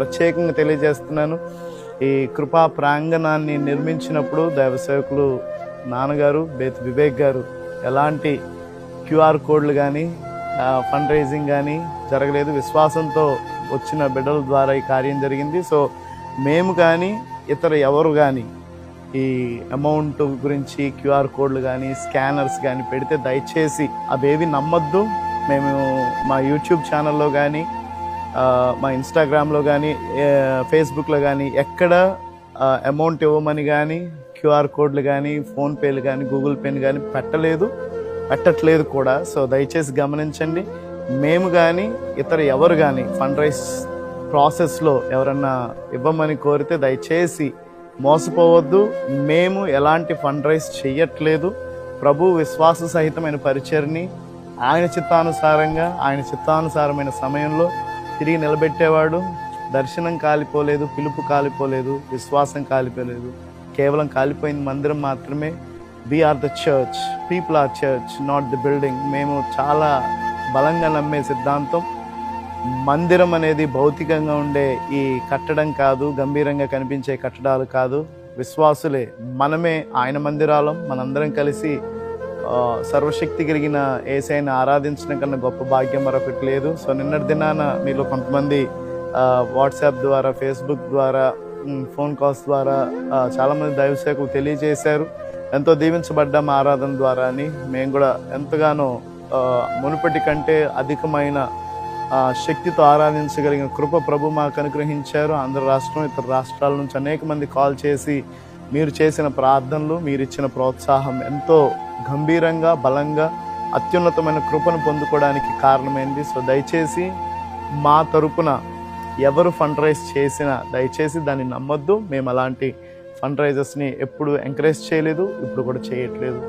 ప్రత్యేకంగా తెలియజేస్తున్నాను. ఈ కృపా ప్రాంగణాన్ని నిర్మించినప్పుడు దైవ సేవకులు నాన్నగారు బేత్ వివేక్ గారు ఎలాంటి క్యూఆర్ కోడ్లు కానీ ఫండ్ రైజింగ్ కానీ జరగలేదు. విశ్వాసంతో వచ్చిన బిడ్డల ద్వారా ఈ కార్యం జరిగింది. సో మేము కానీ ఇతర ఎవరు కానీ ఈ అమౌంట్ గురించి క్యూఆర్ కోడ్లు కానీ స్కానర్స్ కానీ పెడితే దయచేసి అవేవి నమ్మొద్దు. మేము మా యూట్యూబ్ ఛానల్లో కానీ మా ఇన్స్టాగ్రామ్లో కానీ ఫేస్బుక్లో కానీ ఎక్కడ అమౌంట్ ఇవ్వమని కానీ క్యూఆర్ కోడ్లు కానీ ఫోన్పేలు కానీ గూగుల్ పేని కానీ పెట్టలేదు పెట్టట్లేదు కూడా. సో దయచేసి గమనించండి. మేము కానీ ఇతర ఎవరు కానీ ఫండ్ రైజ్ ప్రాసెస్లో ఎవరన్నా ఇవ్వమని కోరితే దయచేసి మోసపోవద్దు. మేము ఎలాంటి ఫండ్ రైజ్ చెయ్యట్లేదు. ప్రభు విశ్వాస సహితమైన పరిచయని ఆయన చిత్తానుసారంగా ఆయన చిత్తానుసారమైన సమయంలో తిరిగి నిలబెట్టేవాడు. దర్శనం కాలిపోలేదు పిలుపు కాలిపోలేదు విశ్వాసం కాలిపోలేదు. కేవలం కాలిపోయిన మందిరం మాత్రమే. Are the church people are church not the building మేము చాలా బలంగా నమ్మే సిద్ధాంతం. మందిరం అనేది భౌతికంగా ఉండే ఈ కట్టడం కాదు గంభీరంగా కనిపించే కట్టడాలు కాదు. విశ్వాసులే. మనమే ఆయన మందిరాలం మనందరం కలిసి సర్వశక్తి కలిగిన ఏసైని ఆరాధించడం కన్నా గొప్ప భాగ్యం మరొకటి లేదు. సో నిన్నటి దినాన మీలో కొంతమంది వాట్సాప్ ద్వారా ఫేస్బుక్ ద్వారా ఫోన్ కాల్స్ ద్వారా చాలామంది దైవసేవకులు తెలియజేశారు. ఎంతో దీవించబడ్డాం ఆరాధన ద్వారా అని. మేము కూడా ఎంతగానో మునుపటి కంటే అధికమైన శక్తితో ఆరాధించగలిగిన కృప ప్రభు మాకు అనుగ్రహించారు. ఆంధ్ర రాష్ట్రం ఇతర రాష్ట్రాల నుంచి అనేక మంది కాల్ చేసి మీరు చేసిన ప్రార్థనలు మీరు ఇచ్చిన ప్రోత్సాహం ఎంతో గంభీరంగా బలంగా అత్యున్నతమైన కృపను పొందుకోవడానికి కారణమైంది. సో దయచేసి మా తరపున ఎవరు ఫండ్ రైజ్ చేసినా దయచేసి దాన్ని నమ్మొద్దు. మేము అలాంటి ఫండ్ రైజర్స్ని ఎప్పుడు ఎంకరేజ్ చేయలేదు ఇప్పుడు కూడా చేయట్లేదు.